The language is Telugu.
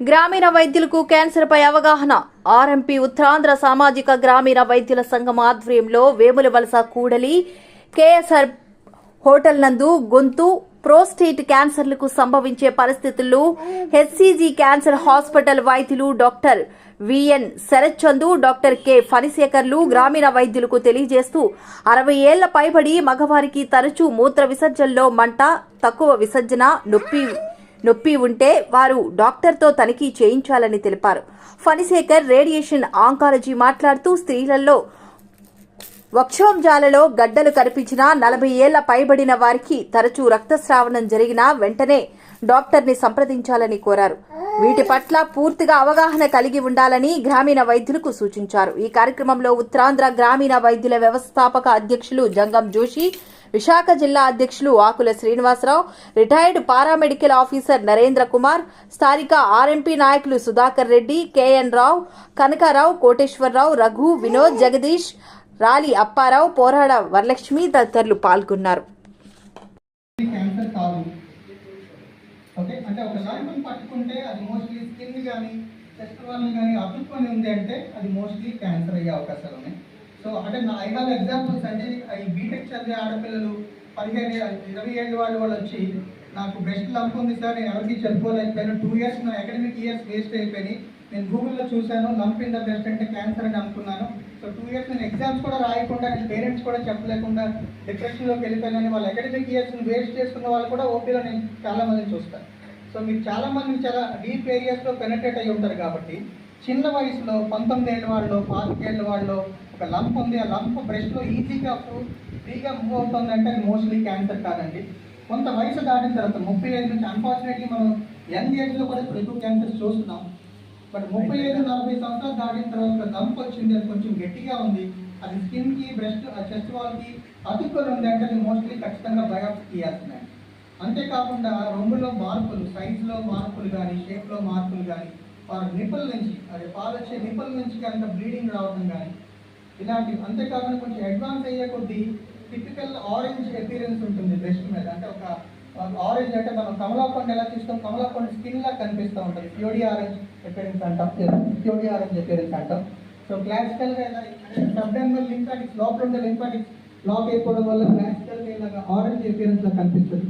గ్రామీణ వైద్యులకు క్యాన్సర్ పై అవగాహన. ఆర్ఎంపీ ఉత్తరాంధ్ర సామాజిక గ్రామీణ వైద్యుల సంఘం ఆధ్వర్యంలో వేముల వలస కూడలి కేఎస్ఆర్ హోటల్ నందు గొంతు ప్రోస్టేట్ క్యాన్సర్లకు సంభవించే పరిస్థితుల్లో హెచ్సిజి క్యాన్సర్ హాస్పిటల్ వైద్యులు doctor VN Sarath Chandu doctor K ఫణిశేఖర్లు గ్రామీణ వైద్యులకు తెలియజేస్తూ అరవై ఏళ్ళ పైబడి మగవారికి తరచూ మూత్ర విసర్జనలో మంట తక్కువ విసర్జన నొప్పి నొప్పి ఉంటే వారు డాక్టర్తో తనిఖీ చేయించాలని తెలిపారు. ఫణిశేఖర్ రేడియేషన్ ఆంకాలజీ మాట్లాడుతూ స్త్రీలలో వక్షోంజాలలో గడ్డలు కనిపించినా నలభై ఏళ్ళ పైబడిన వారికి తరచూ రక్తస్రావణం జరిగినా వెంటనే డాక్టర్ని సంప్రదించాలని కోరారు. వీటి పట్ల పూర్తిగా అవగాహన కలిగి ఉండాలని గ్రామీణ వైద్యులకు సూచించారు. ఈ కార్యక్రమంలో ఉత్తరాంధ్ర గ్రామీణ వైద్యుల వ్యవస్థాపక అధ్యక్షులు జంగం జోషి విశాఖ జిల్లా అధ్యక్షులు Akula Srinivasa Rao retired paramedical officer Narendra Kumar స్థానిక ఆర్ఎంపీ నాయకులు సుధాకర్ రెడ్డి కేఎన్ రావు కనకారావు కోటేశ్వరరావు రఘు వినోద్ జగదీష్ రాలి అప్పారావు పోరాడ వరలక్ష్మి తదితరులు పాల్గొన్నారు. ఓకే? అంటే ఒక లంపుని పట్టుకుంటే అది మోస్ట్లీ స్కిన్ కానీ చెస్ట్ వాళ్ళని కానీ అతుక్కొని ఉంది అంటే అది మోస్ట్లీ క్యాన్సర్ అయ్యే అవకాశాలు ఉన్నాయి. సో అంటే నా ఐదారు ఎగ్జాంపుల్స్ అంటే ఈ బీటెక్ చదివే ఆడపిల్లలు పదిహేను ఇరవై ఏళ్ళ వాళ్ళు వాళ్ళు వచ్చి నాకు బ్రెస్ట్ లంప్ ఉంది సార్ నేను ఎవరికి చెప్పుకోలేకపోయాను. టూ ఇయర్స్ నా అకాడమిక్ ఇయర్స్ వేస్ట్ అయిపోయినాయి. నేను గూగుల్లో చూశాను లంప్ ఇన్ ద బ్రెస్ట్ అంటే క్యాన్సర్ అని అనుకున్నాను. సో టూ ఇయర్స్ నేను ఎగ్జామ్స్ కూడా రాయకుండా నేను పేరెంట్స్ కూడా చెప్పలేకుండా డిప్రెషన్లోకి వెళ్ళిపోయానని వాళ్ళ అకాడమిక్ ఇయర్స్ని వేస్ట్ చేసుకున్న వాళ్ళు కూడా ఓపీలో నేను చాలా మందిని చూస్తాను. సో మీరు చాలామంది చాలా డీప్ ఏరియాస్లో పెనట్రేట్ అయ్యి ఉంటారు కాబట్టి చిన్న వయసులో పంతొమ్మిది ఏళ్ళ వాళ్ళు పాతికేళ్ళ వాళ్ళు ఒక లంప్ ఉంది. ఆ లంప్ బ్రెస్ట్లో ఈజీగా ఫ్రీగా మూవ్ అవుతుంది అంటే అది మోస్ట్లీ క్యాన్సర్ కాదండి. కొంత వయసు దాటిన తర్వాత ముప్పై ఐదు నుంచి అన్ఫార్చునేట్లీ మనం యంగ్ ఏజ్లో కూడా ఇప్పుడు ఎక్కువ క్యాన్సర్స్ చూస్తున్నాం. బట్ ముప్పై ఐదు నలభై సంవత్సరాలు దాటిన తర్వాత లంప్ వచ్చింది అది కొంచెం గట్టిగా ఉంది. అది స్కిన్కి బ్రెస్ట్ చెస్ట్ వాళ్ళకి అతుక్కొని ఉంది అంటే అది మోస్ట్లీ ఖచ్చితంగా బయాప్సీ తీయాల్సిందండి అంతేకాకుండా రొమ్ములో మార్పులు సైజులో మార్పులు కానీ షేప్లో మార్పులు కానీ వారి నిపుల్ నుంచి అది పాలు వచ్చే నిపుల్ నుంచి కనుక బ్లీడింగ్ రావడం కానీ ఇలాంటివి. అంతేకాకుండా కొంచెం అడ్వాన్స్ అయ్యే కొద్దీ టిపికల్ ఆరెంజ్ అపీరెన్స్ ఉంటుంది బ్రెస్ట్ మీద. అంటే ఒక ఆరెంజ్ అంటే మనం కమలాపండు ఎలా చూస్తాం కమలాపండు స్కిన్ లా కనిపిస్తూ ఉంటుంది. ప్యూడి ఆరెంజ్. అపీరెన్స్ అంటాం ప్యూడి ఆరెంజ్ అంటాం సో క్లాసికల్గా ఇలా సబ్డెర్మల్ లింఫాటిక్స్ లోపల ఉండే లింపాటిక్స్ లాక్ అయిపోవడం వల్ల క్లాసికల్గా ఆరెంజ్ అపీరెన్స్ లా కనిపిస్తుంది.